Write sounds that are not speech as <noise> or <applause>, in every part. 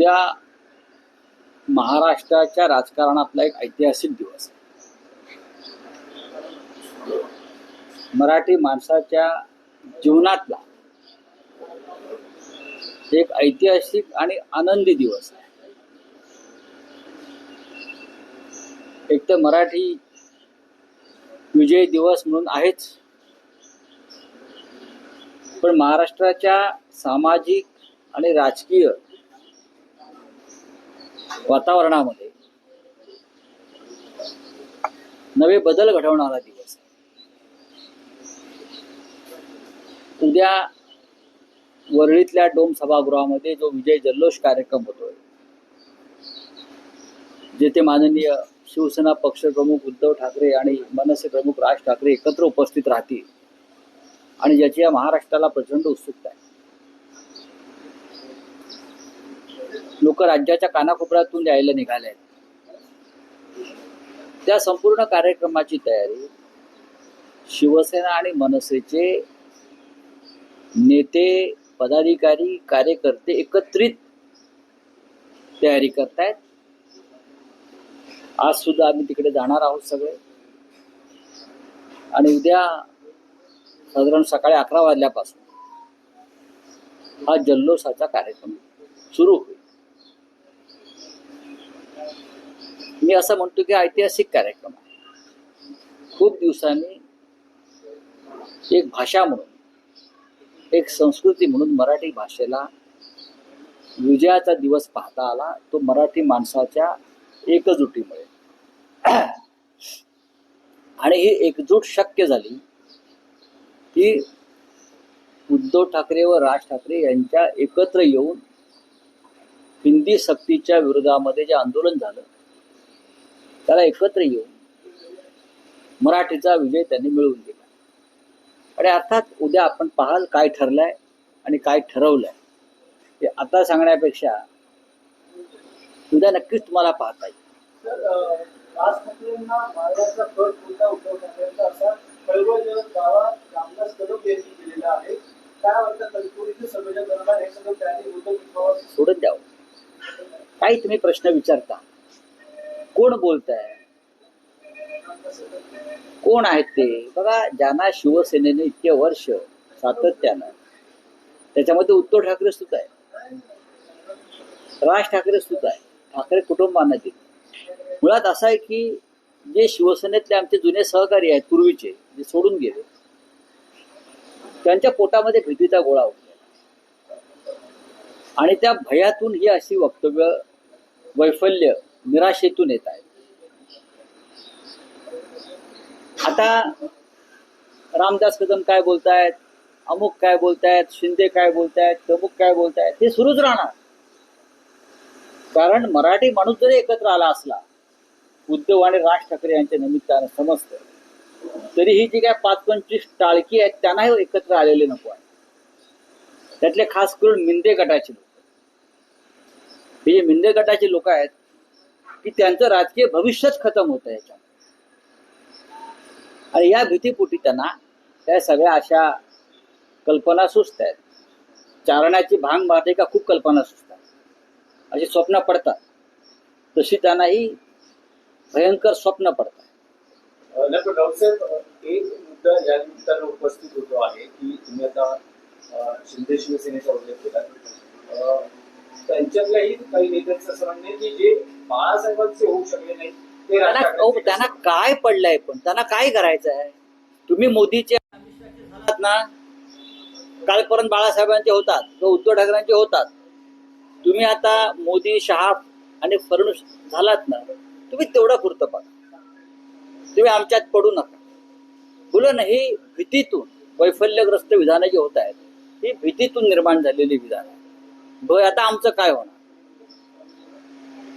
त्या महाराष्ट्राच्या राजकारणातला एक ऐतिहासिक दिवस आहे. मराठी माणसाच्या जीवनातला एक ऐतिहासिक आणि आनंदी दिवस आहे. एक तर मराठी विजय दिवस म्हणून आहेच. पण महाराष्ट्राच्या सामाजिक आणि राजकीय वातावरणामध्ये. नवे बदल घडवणारा दिवस. उद्या वरळीतल्या डोम सभागृहामध्ये जो विजय जल्लोष कार्यक्रम होतोय जेथे माननीय शिवसेना पक्षप्रमुख उद्धव ठाकरे आणि मनसे प्रमुख राज ठाकरे एकत्र उपस्थित राहतील आणि ज्याची या महाराष्ट्राला प्रचंड उत्सुकता आहे. लोक राज्याच्या कानाकोपऱ्यातून यायला निघाले आहेत. त्या संपूर्ण कार्यक्रमाची तयारी शिवसेना आणि मनसेचे नेते पदाधिकारी कार्यकर्ते एकत्रित तयारी करतायत. आज सुद्धा आम्ही तिकडे जाणार आहोत सगळे. आणि उद्या साधारण सकाळी अकरा वाजल्यापासून हा जल्लोषाचा कार्यक्रम सुरू होईल. मी असं म्हणतो की ऐतिहासिक कार्यक्रम आहे. खूप दिवसांनी एक भाषा म्हणून एक संस्कृती म्हणून मराठी भाषेला विजयाचा दिवस पाहता आला तो मराठी माणसाच्या एकजुटीमुळे. <clears throat> आणि ही एकजूट शक्य झाली की उद्धव ठाकरे व राज ठाकरे यांच्या एकत्र येऊन हिंदी सक्तीच्या विरोधामध्ये जे आंदोलन झालं त्याला एकत्र येऊन मराठीचा विजय त्यांनी मिळवून दिला. आणि अर्थात उद्या आपण पाहाल काय ठरलंय आणि काय ठरवलंय हे आता सांगण्यापेक्षा उद्या नक्कीच तुम्हाला पाहता येईल. सोडून द्यावं. काही तुम्ही प्रश्न विचारता. कोण बोलताय? कोण आहेत ते? बघा ज्यांना शिवसेनेने इतके वर्ष सातत्यानं त्याच्यामध्ये उद्धव ठाकरे सुद्धा आहे राज ठाकरे सुद्धा आहे ठाकरे कुटुंबांना दिले. मुळात असं आहे की जे शिवसेनेतले आमचे जुने सहकारी आहेत पूर्वीचे जे सोडून गेले त्यांच्या पोटामध्ये भीतीचा गोळा होता आणि त्या भयातून ही अशी वक्तव्य वैफल्य निराशेतून येत आहे. आता रामदास कदम काय बोलतायत? अमुक काय बोलतायत? शिंदे काय बोलतायत? प्रमुख काय बोलतायत? हे सुरूच राहणार. कारण मराठी माणूस जरी एकत्र आला असला उद्धव आणि राज ठाकरे यांच्या निमित्तानं समजतं तरी ही जी काय पाच पंचवीस टाळकी आहेत त्यांनाही एकत्र आलेले नको आहे. त्यातले खास करून मिंदे गटाचे लोक. हे जे मिंदे गटाचे लोक आहेत की त्यांचं राजकीय भविष्यच खतम होतं याच्यात. आणि या भीतीपोटी त्यांना त्या सगळ्या अशा कल्पना सुचत आहेत. चारण्याची भांग मारते का खूप कल्पना सुचतात अशी स्वप्न पडतात. तशी त्यांनाही भयंकर स्वप्न पडतात. एक मुद्दा या निमित्तानं उपस्थित होतो आहे की तुम्ही आता शिंदे शिवसेनेचा उल्लेख केला त्यांच्यातल्याही काही नेत्यांचं असं म्हणणं की जे बाळासाहेबांचे होऊ शकले नाही ते त्यांना काय पडलंय पण? त्यांना काय करायचं आहे तुम्ही मोदीचे झालात ना कालपर्यंत बाळासाहेबांचे होतात किंवा उद्धव ठाकरेंचे होतात. तुम्ही आता मोदी शहा आणि फडणवीस झालात ना तुम्ही तेवढं पुरतं बघा तुम्ही आमच्यात पडू नका. बोला ना ही भीतीतून वैफल्यग्रस्त विधानं जी होत आहेत ही भीतीतून निर्माण झालेली विधान आहे आता आमचं काय होणार?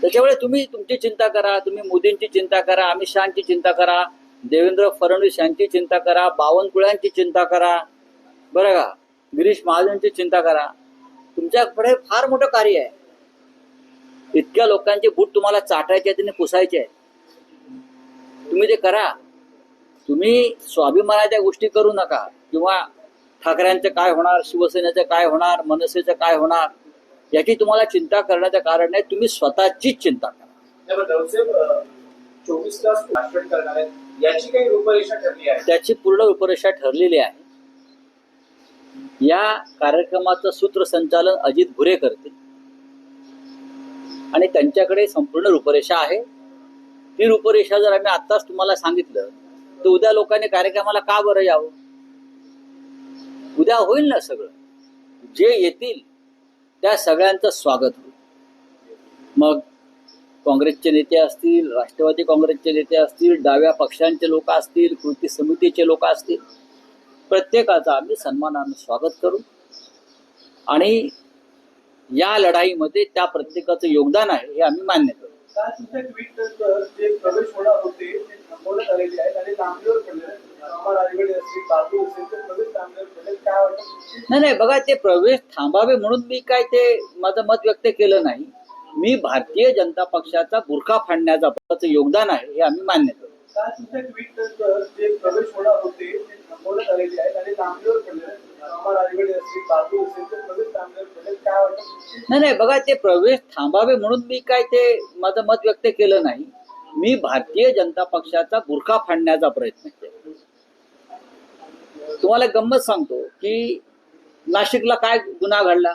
त्याच्यामुळे तुम्ही तुमची चिंता करा तुम्ही मोदींची चिंता करा अमित शहाची चिंता करा देवेंद्र फडणवीस यांची चिंता करा बावनकुळ्यांची चिंता करा. बरं का? गिरीश महाजनची चिंता करा. तुमच्याकडे फार मोठं कार्य आहे. इतक्या लोकांचे बूट तुम्हाला चाटायचे आहेत आणि पुसायचे आहेत. तुम्ही ते करा. तुम्ही स्वाभिमानाच्या गोष्टी करू नका. किंवा ठाकऱ्यांचं काय होणार शिवसेनेचं काय होणार मनसेचं काय होणार याची तुम्हाला चिंता करण्याचं कारण नाही तुम्ही स्वतःचीच चिंता करा. नाही, पण राऊतसाहेब अ, चोवीस तास भाषण करणार आहेत. याची काही रूपरेषा ठरली आहे? त्याची पूर्ण रूपरेषा ठरलेली आहे. या कार्यक्रमाचं सूत्रसंचालन अजित भुरे करतील. आणि त्यांच्याकडे संपूर्ण रूपरेषा आहे. ती रूपरेषा जर आम्ही आत्ताच तुम्हाला सांगितलं तर उद्या लोकांनी कार्यक्रमाला का बरं यावं? उद्या होईल ना सगळं. जे येतील त्या सगळ्यांचं स्वागत होईल. मग काँग्रेसचे नेते असतील राष्ट्रवादी काँग्रेसचे नेते असतील डाव्या पक्षांचे लोक असतील कृती समितीचे लोक असतील प्रत्येकाचं आम्ही सन्मानानं स्वागत करू. आणि या लढाईमध्ये त्या प्रत्येकाचं योगदान आहे हे आम्ही मान्य करू काल ट्विट नंतर जे प्रवेश होणार होते ते थांबवण्यात आलेले आहेत आणि पडले. असतील असेल ते प्रवेश पडले. काय नाही नाही बघा ते प्रवेश थांबावे म्हणून मी काय ते माझं मत व्यक्त केलं नाही. मी भारतीय जनता पक्षाचा बुरखा फाडण्याचा योगदान आहे हे आम्ही मान्य करतो. काल ट्विट नंतर जे प्रवेश होणार होते ते थांबवण्यात आलेले आहेत आणि पडले नाही नाही बघा ते प्रवेश थांबावे म्हणून मी काय ते माझं मत व्यक्त केलं नाही. मी भारतीय जनता पक्षाचा बुरखा फाडण्याचा प्रयत्न केला. तुम्हाला गंमत सांगतो की नाशिकला काय गुन्हा घडला?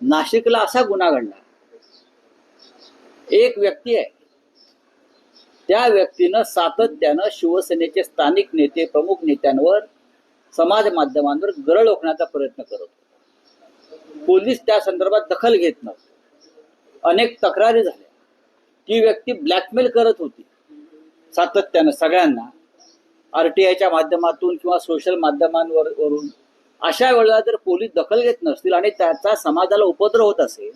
नाशिकला असा गुन्हा घडला. एक व्यक्ती आहे त्या व्यक्तीनं सातत्यानं शिवसेनेचे स्थानिक नेते प्रमुख नेत्यांवर समाज माध्यमांवर गरळ ओकण्याचा प्रयत्न करत होते. पोलीस त्या संदर्भात दखल घेत नव्हते. अनेक तक्रारी झाल्या. ती व्यक्ती ब्लॅकमेल करत होती. सातत्यानं सगळ्यांना आरटीआयच्या माध्यमातून किंवा सोशल माध्यमांवर वरून अशा वेळेला जर पोलीस दखल घेत नसतील आणि त्याचा समाजाला उपद्रव होत असेल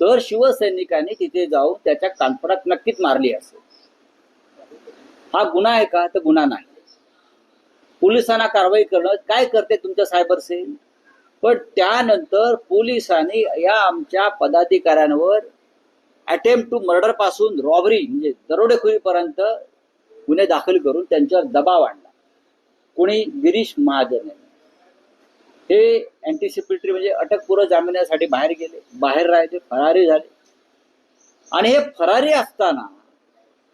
तर शिवसैनिकांनी तिथे जाऊन त्याच्या कानपडात नक्कीच मारली असेल. हा गुन्हा आहे का? तर गुन्हा नाही. पोलिसांना कारवाई करणं काय करते तुमच्या सायबर सेल? पण त्यानंतर पोलिसांनी या आमच्या पदाधिकाऱ्यांवर अटेम्प्ट टू मर्डरपासून रॉबरी म्हणजे दरोडेखोरीपर्यंत गुन्हे दाखल करून त्यांच्यावर दबाव आणला. कोणी गिरीश महाजन हे अँटिसिपेटरी म्हणजे अटकपूर्व जामिनासाठी बाहेर गेले बाहेर राहिले फरारी झाले. आणि हे फरारी असताना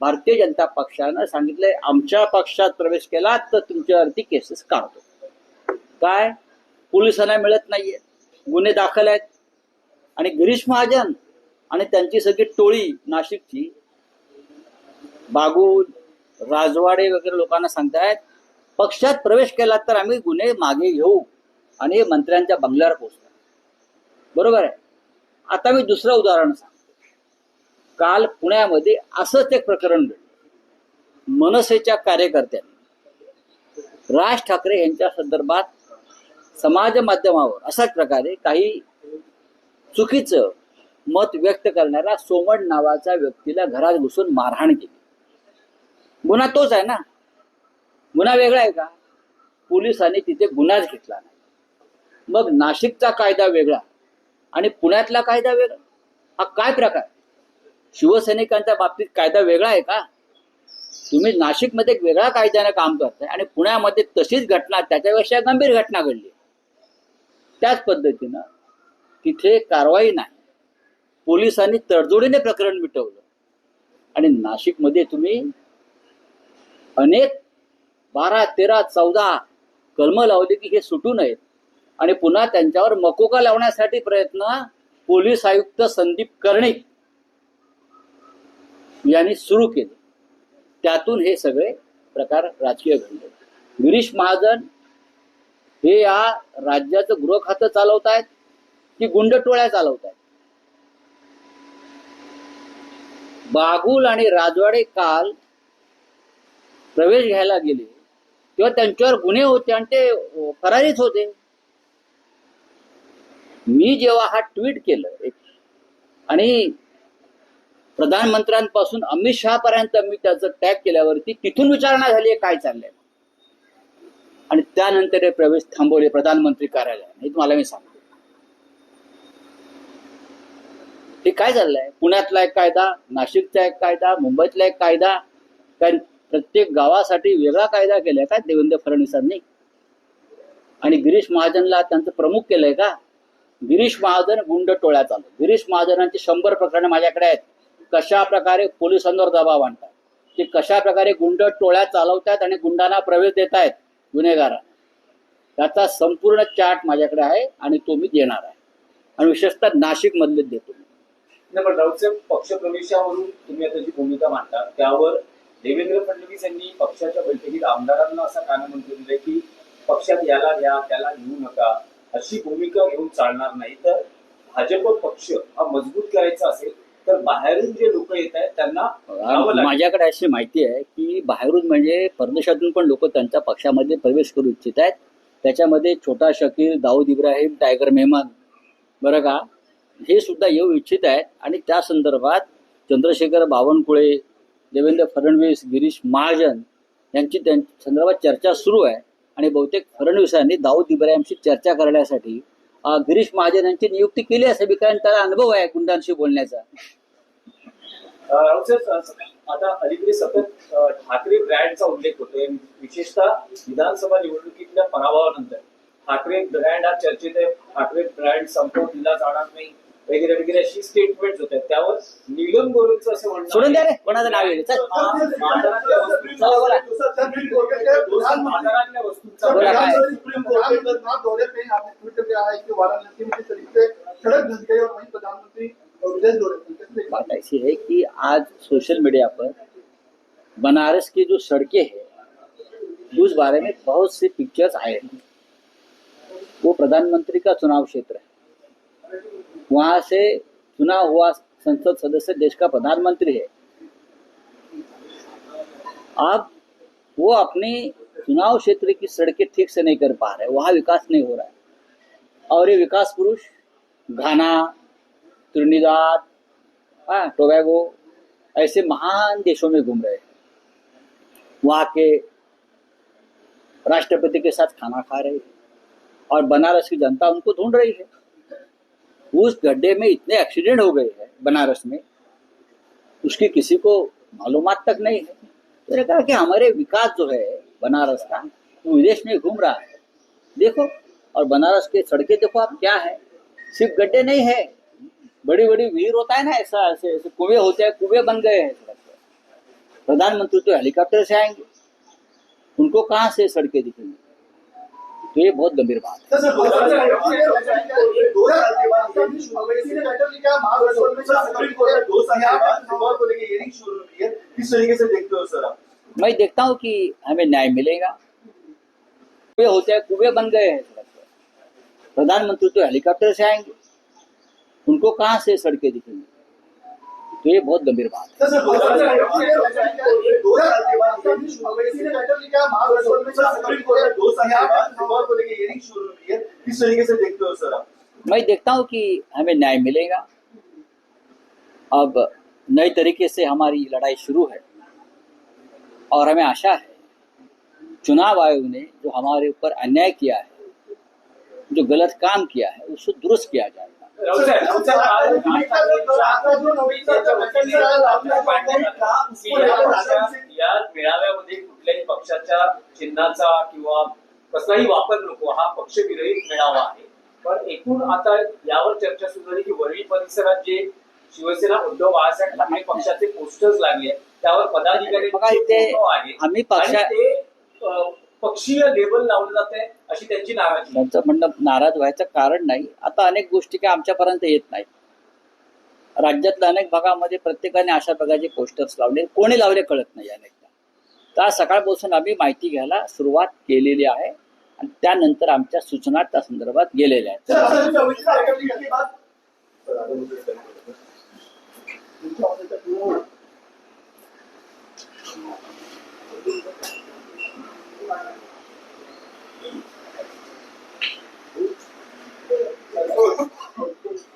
भारतीय जनता पक्षानं सांगितलंय आमच्या पक्षात प्रवेश केला तर तुमच्यावरती केसेस काढतो. काय? पोलिसांना मिळत नाहीये. गुन्हे दाखल आहेत. आणि गिरीश महाजन आणि त्यांची सगळी टोळी नाशिकची बागुल राजवाडे वगैरे लोकांना सांगतायत पक्षात प्रवेश केला तर आम्ही गुन्हे मागे घेऊ आणि मंत्र्यांच्या बंगल्यावर पोहोचतात बरोबर आहे. आता मी दुसरं उदाहरण सांग काल पुण्यामध्ये असंच एक प्रकरण घडलं. मनसेच्या कार्यकर्त्यांनी राज ठाकरे यांच्या संदर्भात समाज माध्यमावर अशाच प्रकारे काही चुकीचं मत व्यक्त करणाऱ्या सोमण नावाच्या व्यक्तीला घरात घुसून मारहाण केली. गुन्हा तोच आहे ना? गुन्हा वेगळा आहे का? पोलिसांनी तिथे गुन्हाच घेतला नाही. मग नाशिकचा कायदा वेगळा आणि पुण्यातला कायदा वेगळा? हा काय प्रकार? शिवसैनिकांच्या बाबतीत कायदा वेगळा आहे का? तुम्ही नाशिकमध्ये एक वेगळ्या कायद्याने काम करताय आणि पुण्यामध्ये तशीच घटना त्याच्यापेक्षा गंभीर घटना घडली. त्याच पद्धतीनं तिथे कारवाई नाही. पोलिसांनी तडजोडीने प्रकरण मिटवलं. आणि नाशिकमध्ये तुम्ही अनेक बारा तेरा चौदा कलम लावली की हे सुटू नयेत. आणि पुन्हा त्यांच्यावर मकोका लावण्यासाठी प्रयत्न पोलीस आयुक्त संदीप कर्णिक यांनी सुरू केले. त्यातून हे सगळे प्रकार राजकीय घडले. गिरीश महाजन हे या राज्याचं गृह खातं चालवत आहेत की गुंडटोळ्या चालवत आहेत बागुल आणि राजवाडे काल प्रवेश घ्यायला गेले तेव्हा त्यांच्यावर गुन्हे होते आणि ते फरारीच होते. मी जेव्हा हा ट्विट केलं एक आणि प्रधानमंत्र्यांपासून अमित शहा पर्यंत मी त्याचं टॅग केल्यावरती तिथून विचारणा झाली आहे काय चाललंय? आणि त्यानंतर हे प्रवेश थांबवले प्रधानमंत्री कार्यालयाने हे तुम्हाला मी सांगतो. हे काय चाललंय पुण्यातला एक कायदा नाशिकचा एक कायदा मुंबईतला एक कायदा काय प्रत्येक गावासाठी वेगळा कायदा केलाय का देवेंद्र फडणवीसांनी? आणि गिरीश महाजनला त्यांचं प्रमुख केलंय का? गिरीश महाजन गुंड टोळ्या चालू गिरीश महाजनांची शंभर प्रकरणं माझ्याकडे आहेत. कशा प्रकारे पोलिसांवर दबाव आणतात? ते कशा प्रकारे गुंड टोळ्या चालवतात आणि गुंडांना प्रवेश देत आहेत गुन्हेगारांना. त्याचा संपूर्ण चार्ट माझ्याकडे आहे आणि तो मी देणार आहे. आणि विशेषतः नाशिक मधलेच देतो मी राऊतसाहेब पक्षप्रवेशावरून तुम्ही आता जी भूमिका मांडता त्यावर देवेंद्र फडणवीस यांनी पक्षाच्या बैठकीत आमदारांना असा म्हटलं दिलं की पक्षात याला घ्या त्याला घेऊ नका अशी भूमिका घेऊन चालणार नाही. तर भाजप पक्ष हा मजबूत करायचा असेल तर बाहेरून जे लोक येत आहेत त्यांना. माझ्याकडे अशी माहिती आहे की बाहेरून म्हणजे परदेशातून पण लोक त्यांच्या पक्षामध्ये प्रवेश करू इच्छित आहेत. त्याच्यामध्ये छोटा शकील दाऊद इब्राहिम टायगर मेहमान बरं का? हे सुद्धा येऊ इच्छित आहेत. आणि त्या संदर्भात चंद्रशेखर बावनकुळे देवेंद्र फडणवीस गिरीश महाजन यांची त्या संदर्भात चर्चा सुरू आहे. आणि बहुतेक फडणवीसांनी दाऊद इब्राहिमशी चर्चा करण्यासाठी गिरीश महाजन यांची नियुक्ती केली असावी कारण त्याला अनुभव आहे गुंडांशी बोलण्याचा आता अलीकडे सतत ठाकरे ब्रँडचा उल्लेख होतोय विशेषतः विधानसभा निवडणुकीतल्या पराभवानंतर ठाकरे ब्रँड हा चर्चेत आहे ठाकरे ब्रँड संपवून दिला जाणार नाही वगैरे वगैरे अशी स्टेटमेंट होत आहेत त्यावर नीलम गोरेंचं असं म्हणणं सोडून द्या रे कोणाचं नाव येईल चल बाजारातल्या वस्तूंचा तरीके सड़क धंस गई और वहीं प्रधानमंत्री? बात ऐसी है कि आज सोशल मीडिया पर बनारस की जो सड़कें हैं, उस बारे में बहुत से पिक्चर्स आए हैं। वो प्रधानमंत्री का चुनाव क्षेत्र है। वहाँ से चुना हुआ संसद सदस्य देश का प्रधानमंत्री है। अब वो अपने चुनाव क्षेत्र की सड़कें ठीक से नहीं कर पा रहे, वहाँ विकास नहीं हो रहा है। और ये विकास पुरुष, घाना, त्रिनिदाद हाँ टोबैगो, ऐसे महान देशों में घूम रहे वहाँ के राष्ट्रपति के साथ खाना खा रहे और बनारस की जनता उनको ढूंढ रही है। उस गड्ढे में इतने एक्सीडेंट हो गए हैं बनारस में, उसकी किसी को मालूमात तक नहीं है। मैंने कहा कि हमारे विकास जो है बनारस का, वो विदेश में घूम रहा है। देखो और बनारस के सड़कें देखो आप क्या है। सिर्फ़ गड्ढे नहीं है। बड़ी बड़ी भीड़ होता है ना ऐसा ऐसे ऐसे कुएँ होते हैं कुएँ बन गए हैं सड़क प्रधानमंत्री तो हेलीकॉप्टर से आएँगे। उनको कहाँ से सड़कें दिखेंगी? तो ये बहुत गंभीर बात है। महागठबंधन में देखते हो कि हमें न्याय मिलेगा। कुएँ होते हैं कुएँ बन गए हैं। प्रधानमंत्री तो हेलीकॉप्टर से आएँगे। उनको कहाँ से सड़कें दिखेंगे? तो ये बहुत गंभीर बात मैं देखता हूँ कि हमें न्याय मिलेगा। अब नए तरीके से हमारी लड़ाई शुरू है और हमें आशा है चुनाव आयोग ने जो हमारे ऊपर अन्याय किया है जो गलत काम किया है उसको दुरुस्त किया जाएगा। मेळाव्यामध्ये कुठल्याही पक्षाच्या चिन्हाचा किंवा कसलाही वापर नको हा पक्षविरहित मेळावा आहे पण एकूण आता यावर चर्चा सुरू झाली की वरळी परिसरात जे शिवसेना उद्धव बाळासाहेब ठाकरे पक्षाचे पोस्टर्स लागले त्यावर आहेत आम्ही पक्षा- पक्षीय लेबल लावलं जात आहे अशी त्यांची नाराजी. त्यांचं म्हणणं नाराज व्हायचं कारण नाही. आता अनेक गोष्टी काय आमच्यापर्यंत येत नाही राज्यातल्या अनेक भागामध्ये प्रत्येकाने अशा प्रकारचे पोस्टर्स लावले. कोणी लावले कळत नाही अनेकदा. तर सकाळपासून आम्ही माहिती घ्यायला सुरुवात केलेली आहे आणि त्यानंतर आमच्या सूचना त्या संदर्भात गेलेल्या आहेत. Thank <laughs> you.